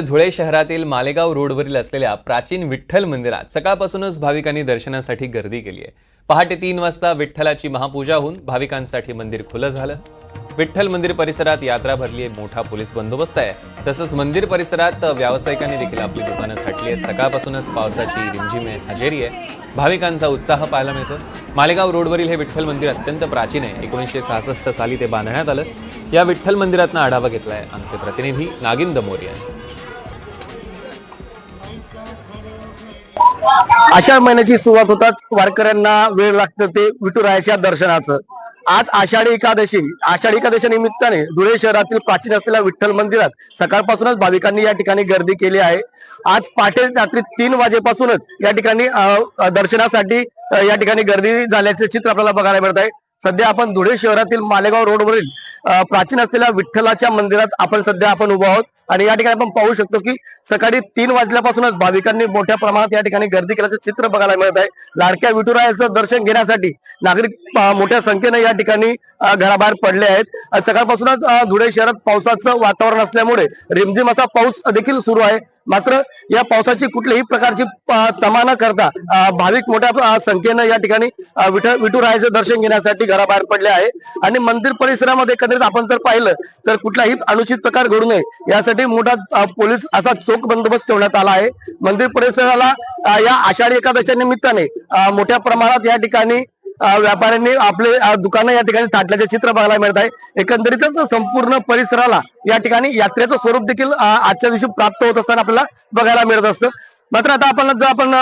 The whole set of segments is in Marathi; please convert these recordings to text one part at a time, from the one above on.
धुळे शहरातील मालेगाव रोडवरील असलेल्या प्राचीन विठ्ठल मंदिरात सकाळपासूनच भाविकांनी दर्शनासाठी गर्दी केली आहे. पहाटे तीन वाजता विठ्ठलाची महापूजा होऊन भाविकांसाठी मंदिर खुलं झालं. विठ्ठल मंदिर परिसरात यात्रा भरली आहे मोठा पोलीस बंदोबस्त आहे. तसंच मंदिर परिसरात व्यावसायिकांनी देखील आपली दुकानं थाटली आहेत. सकाळपासूनच पावसाची रिमझिम आहे हजेरी आहे. भाविकांचा उत्साह पाहायला मिळतो मालेगाव रोडवरील हे विठ्ठल मंदिर अत्यंत प्राचीन आहे. एकोणीसशे सहासष्ट साली ते बांधण्यात आलं. या विठ्ठल मंदिरातनं आढावा घेतलाय आमचे प्रतिनिधी नागिंद मोरे यांनी. आषाढ महिन्याची सुरुवात होताच वारकऱ्यांना वेळ लागतं ते विठुरायाच्या दर्शनाचं. आज आषाढी एकादशी. आषाढी एकादशी निमित्ताने धुळे शहरातील प्राचीन असलेल्या विठ्ठल मंदिरात सकाळपासूनच भाविकांनी या ठिकाणी गर्दी केली आहे. आज पहाटे रात्री तीन वाजेपासूनच या ठिकाणी दर्शनासाठी या ठिकाणी गर्दी झाल्याचे चित्र आपल्याला बघायला मिळत आहे सध्या आपण धुळे शहरातील मालेगाव रोडवरील वरील प्राचीन असलेल्या विठ्ठलाच्या मंदिरात आपण सध्या आपण उभो आहोत. आणि या ठिकाणी आपण पाहू शकतो की सकाळी तीन वाजल्यापासूनच भाविकांनी मोठ्या प्रमाणात या ठिकाणी गर्दी केल्याचं चित्र बघायला मिळत आहे. लाडक्या विठुरायाचं दर्शन घेण्यासाठी नागरिक मोठ्या संख्येने या ठिकाणी घराबाहेर पडले आहेत. सकाळपासूनच धुळे शहरात पावसाचं वातावरण असल्यामुळे रिमझिम असा पाऊस देखील सुरू आहे. मात्र या पावसाची कुठल्याही प्रकारची तमा न करता भाविक मोठ्या संख्येनं या ठिकाणी अं, विठुरायाचं दर्शन घेण्यासाठी घराबाहेर पडले आहे. आणि मंदिर परिसरामध्ये एकंदरीत आपण जर पाहिलं तर कुठलाही अनुचित प्रकार घडू नये. यासाठी मोठा पोलीस असा चोख बंदोबस्त ठेवण्यात आला आहे. मंदिर परिसराला या आषाढी एकादशा निमित्ताने मोठ्या प्रमाणात या ठिकाणी व्यापाऱ्यांनी आपले दुकानं या ठिकाणी ताटल्याचे चित्र बघायला मिळत आहे. एकंदरीतच संपूर्ण परिसराला या ठिकाणी यात्रेचं स्वरूप देखील आजच्या दिवशी प्राप्त होत असताना आपल्याला बघायला मिळत असतं. मात्र आता आपण जर आपण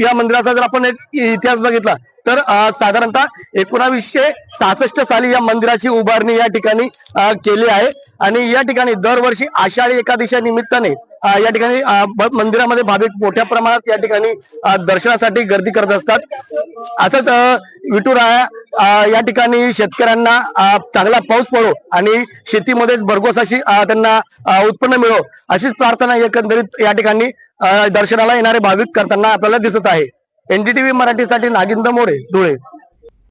या मंदिराचा जर आपण एक इतिहास बघितला तर साधारणतः एकोणावीसशे सहासष्ट साली या मंदिराची उभारणी या ठिकाणी केली आहे. आणि या ठिकाणी दरवर्षी आषाढी एकादशी निमित्ताने या ठिकाणी मंदिरामध्ये भाविक मोठ्या प्रमाणात या ठिकाणी दर्शनासाठी गर्दी करत असतात. असंच विठुराया या ठिकाणी शेतकऱ्यांना चांगला पाऊस पडो आणि शेतीमध्ये भरघोस अशी त्यांना उत्पन्न मिळो अशीच प्रार्थना एकंदरीत या ठिकाणी दर्शनाला येणारे भाविक करताना आपल्याला दिसत आहे. एनडीटीव्ही मराठीसाठी नागिंद मोरे धुळे.